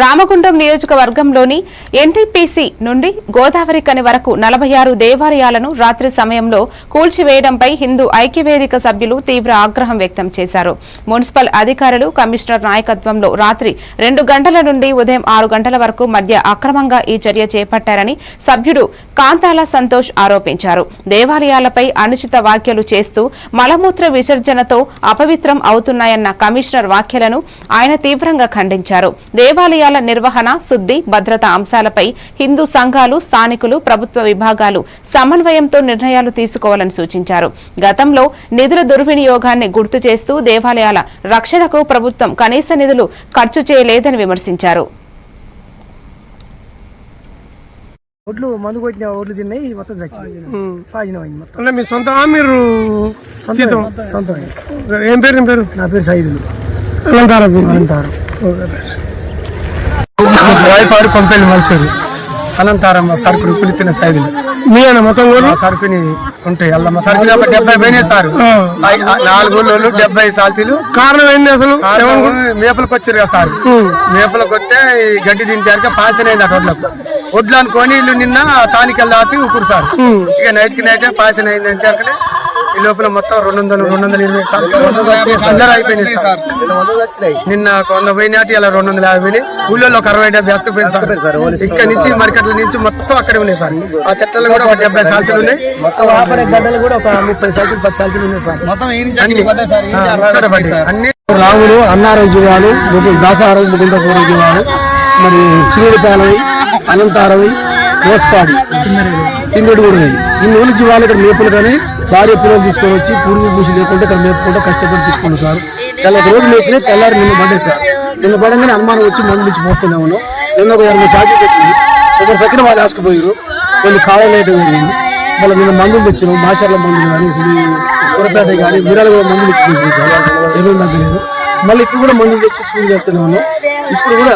రామగుండం నియోజకవర్గంలోని ఎన్టీపీసీ నుండి గోదావరి కని వరకు నలభై ఆరు దేవాలయాలను రాత్రి సమయంలో కూల్చివేయడంపై హిందూ ఐక్యవేదిక సభ్యులు తీవ్ర ఆగ్రహం వ్యక్తం చేశారు. మున్సిపల్ అధికారులు కమిషనర్ నాయకత్వంలో రాత్రి రెండు గంటల నుండి ఉదయం ఆరు గంటల వరకు మధ్య అక్రమంగా ఈ చర్య చేపట్టారని సభ్యుడు కాంతాల సంతోష్ ఆరోపించారు. దేవాలయాలపై అనుచిత వ్యాఖ్యలు చేస్తూ మలమూత్ర విసర్జనతో అపవిత్రం అవుతున్నాయన్న కమిషనర్ వ్యాఖ్యలను ఆయన తీవ్రంగా ఖండించారు. దేవాలయాల నిర్వహణ శుద్ధి భద్రత అంశాలపై హిందూ సంఘాలు స్థానికులు ప్రభుత్వ విభాగాలు సమన్వయంతో నిర్ణయాలు తీసుకోవాలని సూచించారు. గతంలో నిధుల దుర్వినియోగాన్ని గుర్తు చేస్తూ దేవాలయాల రక్షణకు ప్రభుత్వం కనీస నిధులు ఖర్చు చేయలేదని విమర్శించారు. ఒడ్లు మందు కొట్టిన ఒడ్లు తిన్నాయి మొత్తం చచ్చింది పాజినం అయింది మొత్తం. అంటే మీ సొంత మీరు జీతం? సొంతం ఏం పేరు ఏం పేరు? నా పేరు సైదులు. అలంకారం అంటారు వాయిపాడు పంపేళ్ళు మంచూరు. అనంతారమ్మ సరుకులు కుడితిన సైదులు. మీ అన్న మొత్తం మా ఊరు సరుకుని ఉంటాయి అల్లమ్మ సరుకులు ఒక డెబ్బై పోయినాయి సార్. నాలుగు ఊళ్ళో డెబ్బై సాల్తీలు. కారణం ఏంది అసలు? మేపలకు వచ్చారు కదా సార్. మేపలకు వస్తే ఈ గడ్డి తింటారు పాసిన అయింది అటు ఒడ్లు అనుకొని ఇల్లు నిన్న తానికి దాటి ఊకురు సార్ ఇక నైట్కి నైట్ పాసిన అయింది అంటే అక్కడే ఈ లోపల మొత్తం రెండు వందలు రెండు వందల ఇరవై సార్లు అందరూ అయిపోయినాయి సార్. నిన్న కొంద పోయినట్టు ఇలా రెండు వందల యాభై ఊళ్ళో ఒక అరవై డెబ్బై వేసుకుపోయింది సార్. ఇక్కడ నుంచి మరికట్ల నుంచి మొత్తం అక్కడే ఉన్నాయి సార్. ఆ చెట్లలో కూడా ఒక డెబ్బై సార్లు ఉన్నాయి. మొత్తం ఆపడే గడ్డలు కూడా ఒక ముప్పై సైకిల్ పది సైకిల్ ఉన్నాయి సార్. మొత్తం. అన్ని. రాములు అన్నారోగ్య జీవాలు దాసారోగ్య ముకుందపూర్ జీవాలు మరి చిరుడిపాలవి అనంతారవి మోసపాడి తిండి కూడా ఇన్ని నుంచి వాళ్ళు ఇక్కడ మేపులు కానీ భార్య పిల్లలు తీసుకొని వచ్చి పూర్వీ పూసి లేకుండా ఇక్కడ మేపుకుంటూ కష్టపడి తీసుకుని సార్. తెల్ల ఒక రోజు మేసినాయి తెల్లారి నిన్న పడ్డాయి సార్. నిన్న పడంగానే అనుమానం వచ్చి మందు నుంచి మోస్తూనే ఉన్నాం నిన్న ఒక ఇరవై సార్లు వచ్చింది ఒకరు సకిన వాళ్ళు ఆసుకుపోయారు కొన్ని కాలం జరిగింది. మళ్ళీ నిన్న మందులు తెచ్చినాం మాచర్ల మందులు కానీ సూరపేట కానీ మీరాలు కూడా మందులు తెచ్చి తీసుకుని సార్. ఏమేమి తగ్గలేదు. మళ్ళీ ఇప్పుడు కూడా మందులు తెచ్చి స్కూల్ చేస్తూనే ఉన్నాం ఇప్పుడు కూడా